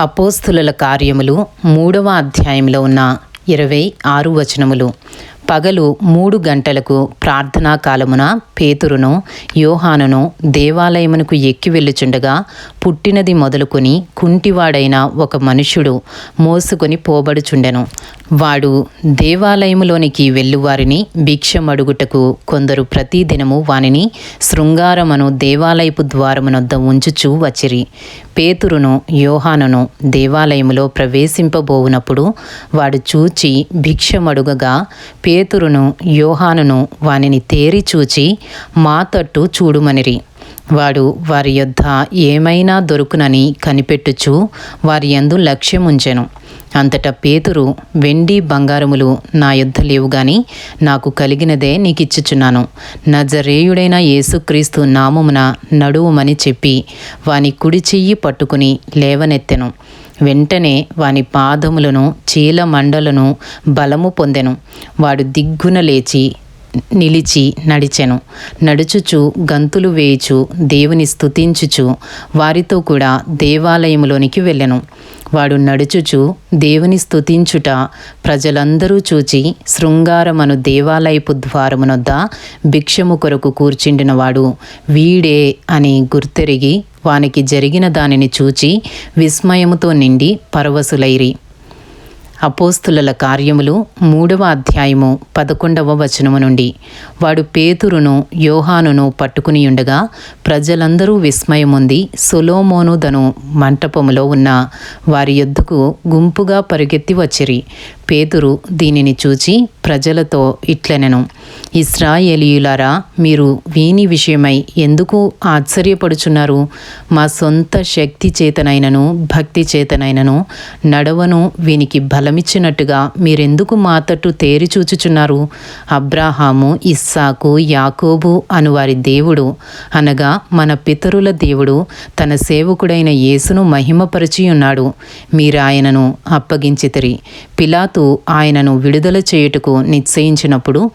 అపోస్తుల కార్యములు మూడవ అధ్యాయంలో ఉన్న ఇరవై ఆరు వచనములు. పగలు మూడు గంటలకు ప్రార్థనా కాలమున పేతురును యోహానును దేవాలయమునకు ఎక్కి వెళ్ళుచుండగా పుట్టినది మొదలుకొని కుంటివాడైన ఒక మనుష్యుడు మోసుకొని పోబడుచుండెను. వాడు దేవాలయములోనికి వెళ్ళువారిని భిక్షమడుగుటకు కొందరు ప్రతిదినము వానిని శృంగారమను దేవాలయపు ద్వారమునొద్ద ఉంచుచూ వచ్చిరి. పేతురును యోహానును దేవాలయములో ప్రవేశింపబోవునప్పుడు వాడు చూచి భిక్షమడుగగా పేతురును యోహానును వానిని తేరి చూచి మా తట్టు చూడుమనిరి. వాడు వారి యొద్ద ఏమైనా దొరుకునని కనిపెట్టుచు వారి యందు లక్ష్యముంచెను. అంతటా పేతురు వెండి బంగారములు నా యుద్ధ లేవు గాని నాకు కలిగినదే నీకిచ్చుచున్నాను. నజరేయుడైన యేసుక్రీస్తు నామమున నడువుమని చెప్పి వాని కుడి చెయ్యి పట్టుకుని లేవనెత్తెను. వెంటనే వాని పాదములను చీల మండలను బలము పొందెను. వాడు దిగ్గున లేచి నిలిచి నడిచెను. నడుచుచు గంతులు వేయుచు దేవుని స్తుతించుచు వారితో కూడా దేవాలయములోనికి వెళ్ళెను. వాడు నడుచుచు దేవుని స్తుతించుట ప్రజలందరూ చూచి శృంగారమను దేవాలయపు ద్వారమునొద్ద భిక్షము కొరకు కూర్చుండినవాడు వీడే అని గుర్తెరిగి వానికి జరిగిన దానిని చూచి విస్మయముతో నిండి పరవశులైరి. అపోస్తుల కార్యములు మూడవ అధ్యాయము పదకొండవ వచనము నుండి. వాడు పేతురును యోహానును పట్టుకుని ఉండగా ప్రజలందరూ విస్మయముంది సులోమోనుదను మంటపములో ఉన్న వారి యొద్దకు గుంపుగా పరిగెత్తి వచ్చిరి. పేతురు దీనిని చూచి ప్రజలతో ఇట్లనెను ఇస్రాయేలీయులారా మీరు వీని విషయమై ఎందుకు ఆశ్చర్యపడుచున్నారు? మా సొంత శక్తి చేతనైనను భక్తి చేతనైనను నడవను వీనికి బలమిచ్చినట్టుగా మీరెందుకు మాతట్టు తేరి చూచుచున్నారు? అబ్రాహాము ఇస్సాకు యాకోబు అను వారి దేవుడు అనగా మన పితరుల దేవుడు తన సేవకుడైన యేసును మహిమపరిచి ఉన్నాడు. మీరాయనను అప్పగించితిరి. పిలాతు ఆయనను విడుదల చేయుటకు నిశ్చయించినప్పుడు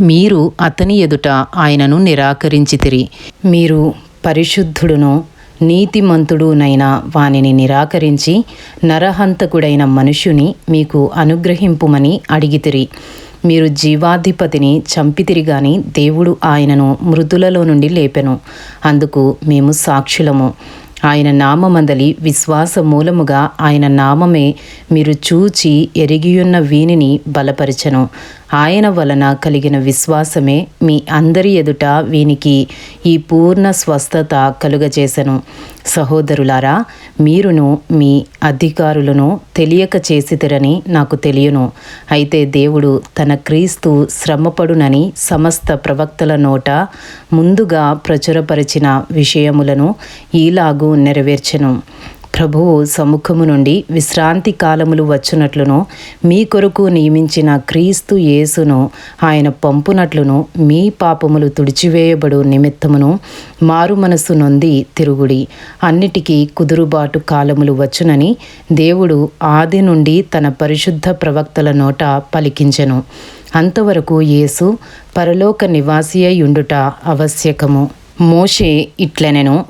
మీరు అతని ఎదుట ఆయనను నిరాకరించితిరి. మీరు పరిశుద్ధుడును నీతిమంతుడునైన వానిని నిరాకరించి నరహంతకుడైన మనుష్యుని మీకు అనుగ్రహింపుమని అడిగితిరి. మీరు జీవాధిపతిని చంపితిరి గాని దేవుడు ఆయనను మృదులలో నుండి లేపెను. అందుకు మేము సాక్షులము. ఆయన నామమందలి విశ్వాస మూలముగా ఆయన నామమే మీరు చూచి ఎరిగియున్న వీనిని బలపరచను. ఆయన వలన కలిగిన విశ్వాసమే మీ అందరి ఎదుట వీనికి ఈ పూర్ణ స్వస్థత కలుగజేశను సహోదరులారా మీరును మీ అధికారులను తెలియక చేసితిరని నాకు తెలియను. అయితే దేవుడు తన క్రీస్తు శ్రమపడునని సమస్త ప్రవక్తల నోట ముందుగా ప్రచురపరిచిన విషయములను ఈలాగు నెరవేర్చెను. ప్రభువు సముఖము నుండి విశ్రాంతి కాలములు వచ్చునట్లును మీ కొరకు నియమించిన క్రీస్తు యేసును ఆయన పంపునట్లును మీ పాపములు తుడిచివేయబడు నిమిత్తమును మారు మనసు నొంది తిరుగుడి. అన్నిటికీ కుదురుబాటు కాలములు వచ్చునని దేవుడు ఆది నుండి తన పరిశుద్ధ ప్రవక్తల నోట పలికించెను. అంతవరకు యేసు పరలోక నివాసి ఉండుట ఆవశ్యకము. మోషే ఇట్లనెను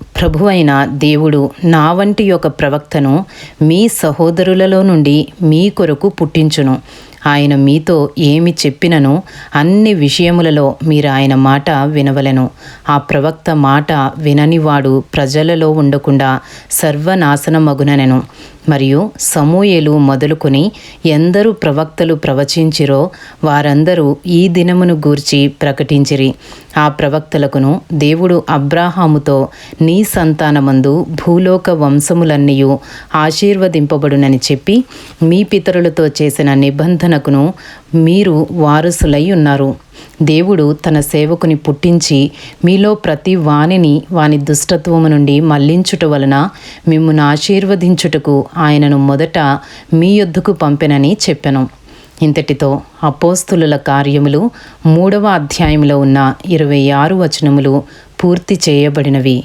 అయిన దేవుడు నా వంటి ఒక ప్రవక్తను మీ సహోదరులలో నుండి మీ కొరకు పుట్టించును. ఆయన మీతో ఏమి చెప్పినను అన్ని విషయములలో మీరు ఆయన మాట వినవలెను. ఆ ప్రవక్త మాట విననివాడు ప్రజలలో ఉండకుండా సర్వనాశనమగుననెను. మరియు సమూయేలు మొదలుకొని ఎందరు ప్రవక్తలు ప్రవచించిరో వారందరూ ఈ దినమును గూర్చి ప్రకటించిరి. ఆ ప్రవక్తలకును దేవుడు అబ్రాహాముతో నీ సంతానమందు భూలోక వంశములన్నీయు ఆశీర్వదింపబడునని చెప్పి మీ పితరులతో చేసిన నిబంధన నిబంధనకును మీరు వారసులై ఉన్నారు. దేవుడు తన సేవకుని పుట్టించి మీలో ప్రతి వాణిని వాని దుష్టత్వము నుండి మళ్ళించుట వలన మిమ్మును ఆశీర్వదించుటకు ఆయనను మొదట మీ యొద్దకు పంపెనని చెప్పెను. ఇంతటితో అపోస్తులుల కార్యములు మూడవ అధ్యాయంలో ఉన్న ఇరవై ఆరు వచనములు పూర్తి చేయబడినవి.